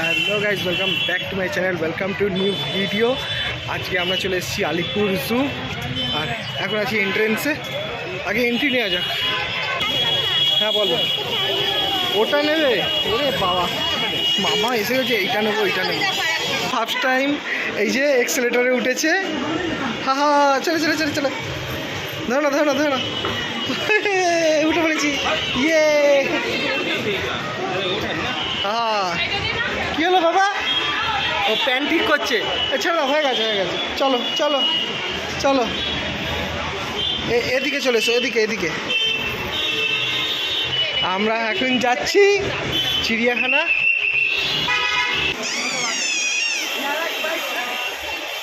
Hello guys welcome back to my channel welcome to new video আজকে আমরা চলে এসেছি আলিপুর জু আর এখন আছি এন্ট্রেন্সে আগে এন্ট্রি নেওয়া যাক। হ্যাঁ বলো ওটা নেবে? ওরে বাবা। মামা এসে গেছে, এইটা নেব এইটা নেব। ফার্স্ট টাইম এই যে এক্সেলেটারে উঠেছে। হা হা চলে চলে চলে চলে। ধরো না ধরো না ধরো না। উঠে পড়েছি। ইয়ে। হ্যাঁ কি হলো বাবা? ও প্যান্ট ঠিক করছে। এ চলো হয়ে গেছে হয়ে গেছে। চলো চলো চলো। এ- এদিকে চলে এসো এদিকে এদিকে। আমরা এখন যাচ্ছি চিড়িয়াখানা।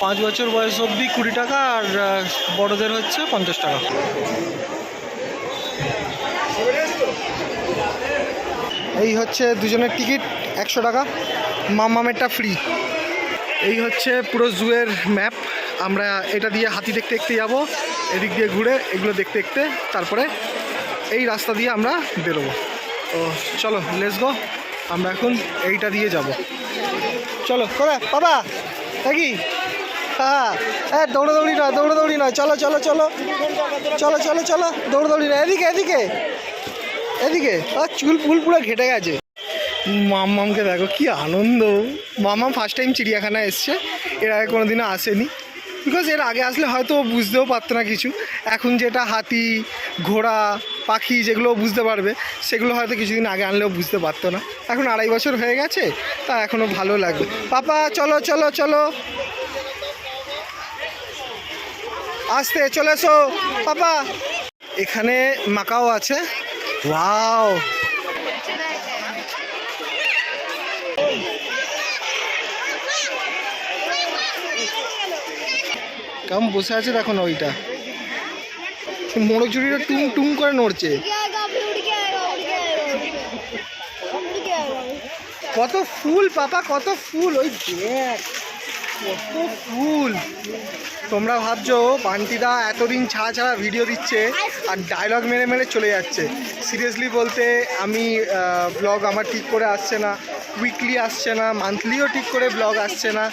পাঁচ বছর বয়স অবধি কুড়ি টাকা আর বড়দের হচ্ছে পঞ্চাশ টাকা। এই হচ্ছে দুজনের টিকিট, একশো টাকা। মামামেরটা ফ্রি এই হচ্ছে পুরো জুয়ের ম্যাপ আমরা এটা দিয়ে হাতি দেখতে দেখতে যাব, এদিক দিয়ে ঘুরে এগুলো দেখতে দেখতে তারপরে এই রাস্তা দিয়ে আমরা বেরোবো। তো চলো লেস গো আমরা এখন এইটা দিয়ে যাব। চলো, করে, বাবা কি হ্যাঁ হ্যাঁ দৌড়াদৌড়ি নয় দৌড়াদৌড়ি নয়। চলো চলো চলো। চলো চলো চলো, দৌড়াদৌড়ি নয়। এদিকে এদিকে। এদিকে আর চুল ফুল পুরো ঘেটে গেছে। মাম্মামকে দেখো, কি আনন্দ। মাম্মাম ফার্স্ট টাইম চিড়িয়াখানায় এসছে, এর আগে কোনো দিনও আসেনি। বিকজ এর আগে আসলে হয়তো বুঝতেও পারতো না কিছু। এখন যেটা হাতি, ঘোড়া, পাখি যেগুলো বুঝতে পারবে, সেগুলো হয়তো কিছুদিন আগে আনলেও বুঝতে পারতো না। এখন আড়াই বছর হয়ে গেছে, তা এখনও ভালো লাগবে। পাপা, চলো চলো চলো। আসতে, চলে এসো। পাপা, এখানে মাকাও আছে। Wow. কেমন বসে আছে দেখো না ওইটা। মোড়ক ঝুড়িটা টুম টুম করে নড়ছে। কত ফুল, পাপা, কত ফুল, ওই দেখ। ফুল। তোমরা ভাবছ, বান্টিদা এতদিন ছাড়া ছাড়া ভিডিও দিচ্ছে আর ডায়লগ মেরে মেরে চলে যাচ্ছে। সিরিয়াসলি বলতে, আমি ব্লগ আমার ঠিক করে আসছে না উইকলি আসছে না মান্থলিও ঠিক করে ব্লগ আসছে না।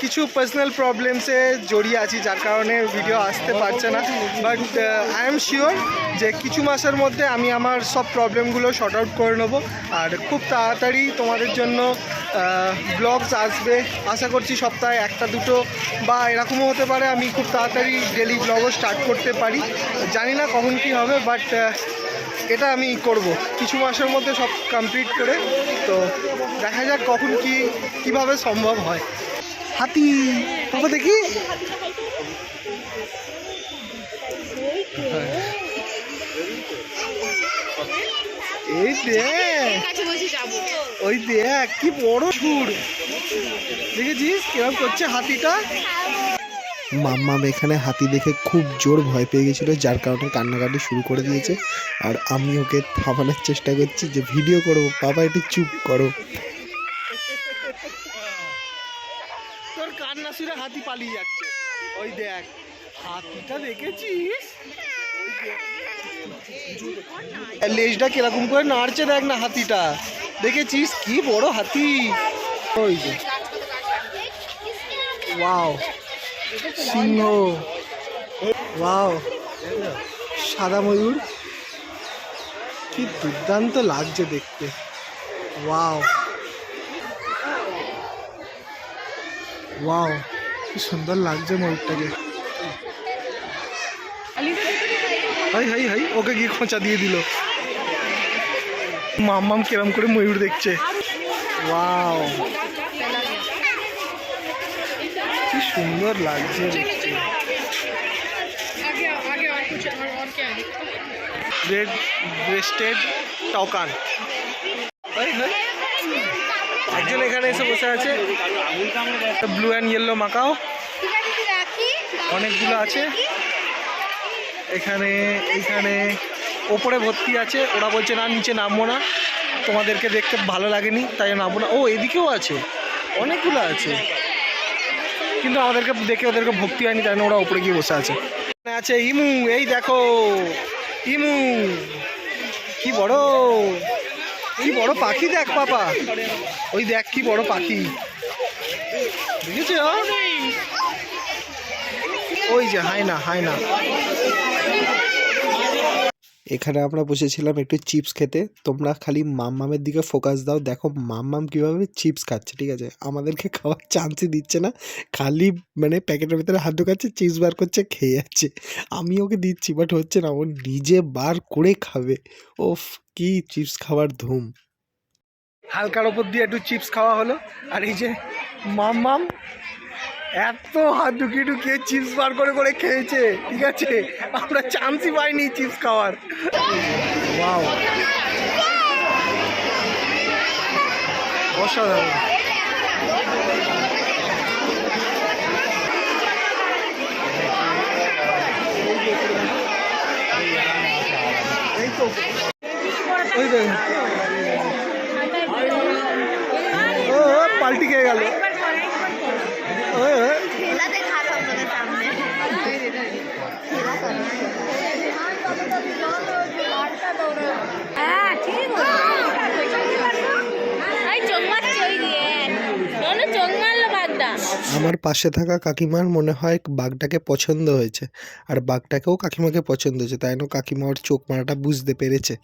কিছু পার্সোনাল প্রবলেমসে জড়িয়ে আছি, যার কারণে ভিডিও আসতে পারছে না। বাট আই এম শিওর যে কিছু মাসের মধ্যে আমি আমার সব প্রবলেমগুলো শর্ট আউট করে নেব। আর খুব তাড়াতাড়ি তোমাদের জন্য ব্লগস আসবে। আশা করছি সপ্তাহে একটা, দুটো, বা এরকমও হতে পারে, আমি খুব তাড়াতাড়ি ডেলি ব্লগও স্টার্ট করতে পারি। জানি না কখন কী হবে বাট এটা আমি করব। কিছু মাসের মধ্যে সব কমপ্লিট করে, তো দেখা যাক কখন কি, কীভাবে সম্ভব হয়। হাতি বাবা দেখি। এই দেখ। ওই দেখ কি বড় সুর। দেখেছিস কিরম করছে হাতিটা? মাম্মাম এখানে হাতি দেখে খুব জোর ভয় পেয়ে গেছিল যার কারণে কান্নাকাটি শুরু করে দিয়েছে। আর আমি ওকে থামানোর চেষ্টা করছি যে ভিডিও করব বাবা একটু চুপ করো। তোর কান্না শুনে হাতি পালিয়ে যাচ্ছে। ওই দেখ হাতিটা দেখেছিস। লেজটা কীরকম করে নাড়ছে দেখ না হাতিটা। দেখেছিস? কি বড় হাতি। ওই যে। ওয়াও। সিংহ। ওয়াও। সাদা ময়ূর। কি দুর্দান্ত লাগছে দেখতে। ওয়াও। ওয়াও। কি সুন্দর লাগছে ময়ূরটাকে। হাই হাই হাই ওকে গিয়ে খোঁচা দিয়ে দিল। মাম্মাম কিরম করে ময়ূর দেখছে। ওয়াও। কি সুন্দর লাগছে দেখতে। রেড ব্রেস্টেড টকান একজন এখানে এসে বসে আছে। ব্লু অ্যান্ড ইয়েলো মাকাও অনেকগুলো আছে। এখানে এইখানে ওপরে ভর্তি আছে। ওরা বলছে, না, নিচে নামবো না। তোমাদেরকে দেখতে ভালো লাগেনি, তাই নামবো না। ও, এদিকেও আছে। অনেকগুলো আছে। কিন্তু আমাদেরকে দেখে ওদেরকে ভক্তি হয়নি, তাই ওরা ওপরে গিয়ে বসে আছে। এখানে আছে ইমু, এই দেখো। ইমু, কি বড় কি বড় পাখি দেখ, পাপা। ওই দেখ, কি বড় পাখি। দেখেছ? ওই যে হাই না হাই না এখানে আমরা বসেছিলাম একটু চিপস খেতে। তোমরা খালি মাম্মামের দিকে ফোকাস দাও। দেখো মাম্মাম কীভাবে চিপস খাচ্ছে ঠিক আছে? আমাদেরকে খাওয়ার চান্সই দিচ্ছে না। খালি মানে প্যাকেটের ভিতরে হাত ঢোকাচ্ছে চিপস বার করছে খেয়ে যাচ্ছে। আমি ওকে দিচ্ছি বাট হচ্ছে না ও নিজে বার করে খাবে। ওফ কি চিপস খাওয়ার ধুম। হালকার ওপর দিয়ে একটু চিপস খাওয়া হলো। আর এই যে মাম মাম এত হাত ঢুকিয়ে চিপস বার করে করে খেয়েছে, ঠিক আছে? আমরা চান্সই পাইনি চিপস খাওয়ার। অসাধারণ এই তো ওই দেখুন ও ও, পাল্টি খেয়ে গেল ও, ও, খেলাতে খা আপনাদের সামনে হ্যাঁ ঠিক এই চোখ মারছে ওই দিয়ে ননু চোখ মারলো বাগদা আমার পাশে থাকা কাকিমার মনে হয় বাঘটাকে পছন্দ হয়েছে। আর বাঘটাকেও কাকিমাকে পছন্দ হয়েছে, তাই না? কাকিমা ওর চোখ মারাটা বুঝতে পেরেছে।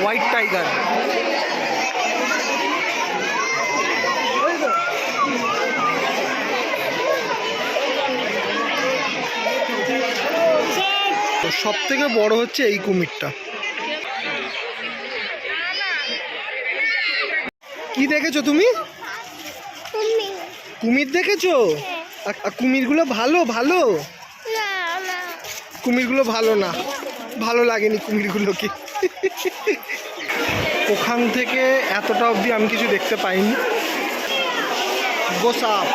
হোয়াইট টাইগার সব থেকে বড় হচ্ছে এই কুমিরটা। কি দেখেছ তুমি? কুমির দেখেছ? আর কুমিরগুলো ভালো ভালো? কুমিরগুলো ভালো না। ভালো লাগেনি কুমিরগুলোকে। ওখান থেকে এতটা অবধি আমি কিছু দেখতে পাইনি। গোসাপ।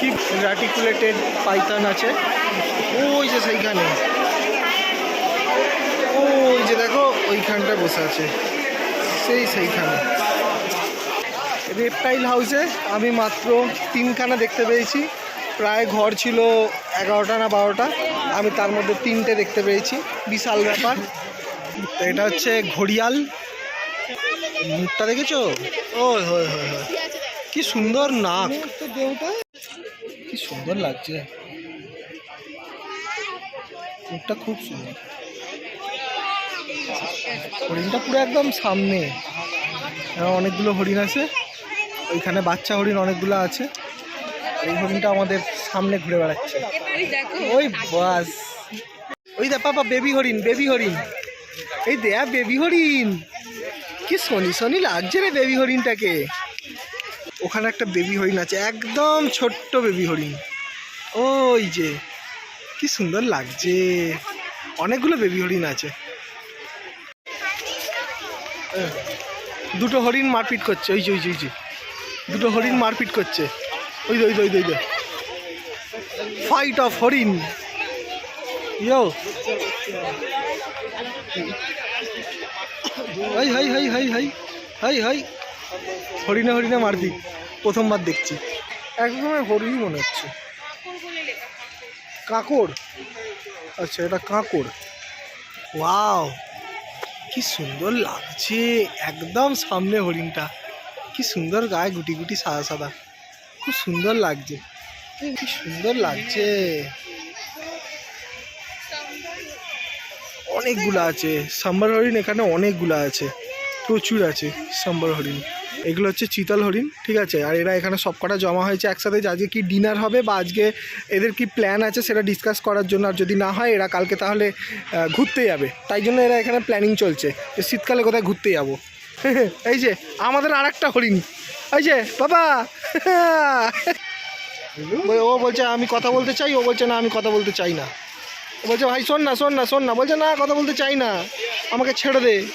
কি র্যাটিকুলেটেড পাইথন আছে। ওই যে সেইখানে। ওই যে দেখো ওইখানটায় বসে আছে। সেই সেইখানে। রেপটাইল হাউসে আমি মাত্র তিনখানা দেখতে পেয়েছি। প্রায় ঘর ছিল এগারোটা না বারোটা। আমি তার মধ্যে তিনটে দেখতে পেয়েছি। বিশাল ব্যাপার। এটা হচ্ছে ঘড়িয়াল। মুখটা দেখেছ? ও হয় হয় হয় কি সুন্দর নাক। সুন্দর লাগছে। মুখটা খুব সুন্দর। হরিণটা পুরো একদম সামনে। অনেকগুলো হরিণ আছে। ওইখানে বাচ্চা হরিণ অনেকগুলো আছে। এই হরিণটা আমাদের সামনে ঘুরে বেড়াচ্ছে। ওই বাস। ওই দেখ, পাপা, বেবি হরিণ বেবি হরিণ। এই দেয়া বেবি হরিণ। কি শনি শনি লাগছে রে বেবি হরিণটাকে। ওখানে একটা বেবি হরিণ আছে একদম ছোট্ট বেবি হরিণ। ওই যে কি সুন্দর লাগছে। অনেকগুলো বেবি হরিণ আছে। দুটো হরিণ মারপিট করছে ওই যে ওই যে ওই যে। দুটো হরিণ মারপিট করছে। ওই যে, ওই যে, ওই যে, ওই ফাইট অফ হরিণ। Yo hi hi hi hi hi hi hi. হরিণে হরিণে মারপিট প্রথমবার দেখছি। একদমই হরিণই মনে হচ্ছে। কাঁকড়? আচ্ছা এটা কাঁকড়। ওয়াও, কি সুন্দর লাগছে। একদম সামনে হরিণটা। কি সুন্দর গায়ে গুটি গুটি সাদা সাদা। খুব সুন্দর লাগছে। কি সুন্দর লাগছে। অনেকগুলো আছে। সাম্বার হরিণ এখানে অনেকগুলো আছে। প্রচুর আছে সাম্বার হরিণ। এগুলো হচ্ছে চিতল হরিণ, ঠিক আছে? আর এরা এখানে সব কটা জমা হয়েছে একসাথে। আজকে কি ডিনার হবে বা আজকে এদের কি প্ল্যান আছে সেটা ডিসকাস করার জন্য। আর যদি না হয়, এরা কালকে তাহলে ঘুরতে যাবে। তাই জন্য এরা এখানে প্ল্যানিং চলছে। যে শীতকালে কোথায় ঘুরতে যাব? এই যে, আমাদের আর একটা হরিণ। এই যে, বাবা! ও বলছে, আমি কথা বলতে চাই। ও বলছে, না, আমি কথা বলতে চাই না। ও বলছে, ভাই, শোন না শোন না শোন না। বলছে, না, কথা বলতে চাই না। আমাকে ছেড়ে দে।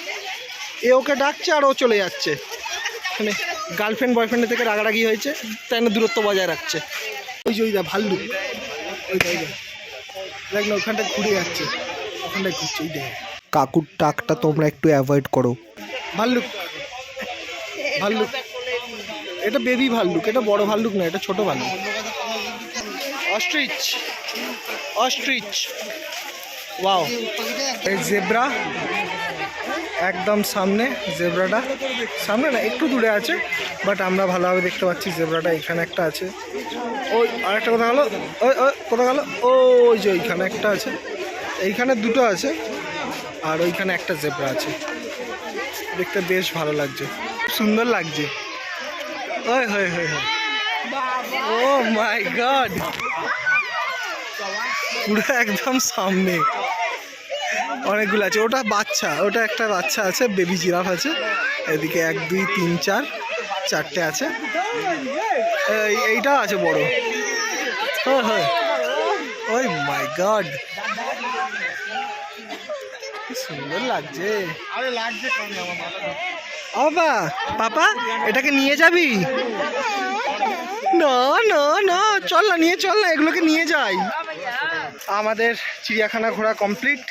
এ ওকে ডাকছে আর ও চলে যাচ্ছে। মানে গার্লফ্রেন্ড বয়ফ্রেন্ডের থেকে রাগারাগি হয়েছে তাই না দূরত্ব বজায় রাখছে। ওই যে ওই দা ভাল্লুক। ওই দা দেখ। না ওখানটা ঘুরে যাচ্ছে। ওখানটায় ঘুরছে ওই দেখ। কাকুর টাকটা তোমরা একটু অ্যাভয়েড করো। ভাল্লুক। ভাল্লুক। এটা বেবি ভাল্লুক এটা বড় ভাল্লুক না এটা ছোট ভাল্লুক। অস্ট্রিচ। অস্ট্রিচ। ওয়াও এই জেব্রা একদম সামনে জেব্রাটা সামনে না, একটু দূরে আছে বাট আমরা ভালোভাবে দেখতে পাচ্ছি জেব্রাটা এখানে একটা আছে। ওই, আরেকটা কোথা গেলো? ওই ওই কোথা গেলো? ওই যে ওইখানে একটা আছে। এইখানে দুটো আছে, আর ওইখানে একটা জেব্রা আছে। দেখতে বেশ ভালো লাগছে। সুন্দর লাগছে। ওই হয়ে হয়ে হয়ে ও মাই গড পুরো একদম সামনে। অনেকগুলো আছে। ওটা বাচ্চা, ওটা একটা বাচ্চা আছে বেবি জিরাফ আছে। এদিকে এক, দুই, তিন, চার, চারটে আছে। এই এইটাও আছে বড়। হ্যাঁ হ্যাঁ। ওই মাই গড সুন্দর লাগছে। আরে লাগছে বাবা পাপা, এটাকে নিয়ে যাবি? না না না, চল না, নিয়ে চল না, এগুলোকে নিয়ে যাই। আমাদের চিড়িয়াখানা ঘোরা কমপ্লিট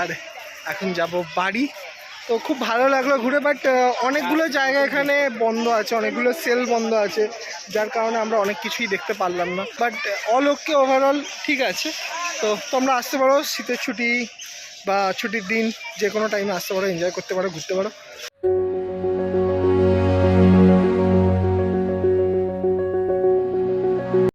আর এখন যাব বাড়ি। তো খুব ভালো লাগল ঘুরে বাট অনেকগুলো জায়গা এখানে বন্ধ আছে, অনেকগুলো সেল বন্ধ আছে, যার কারণে আমরা অনেক কিছুই দেখতে পারলাম না। বাট অল ওকে ওভারঅল ঠিক আছে। তো তোমরা আসতে পারো, শীতের ছুটি বা ছুটির দিন যে কোনো টাইমে আসতে পারো এনজয় করতে পারো, ঘুরতে পারো।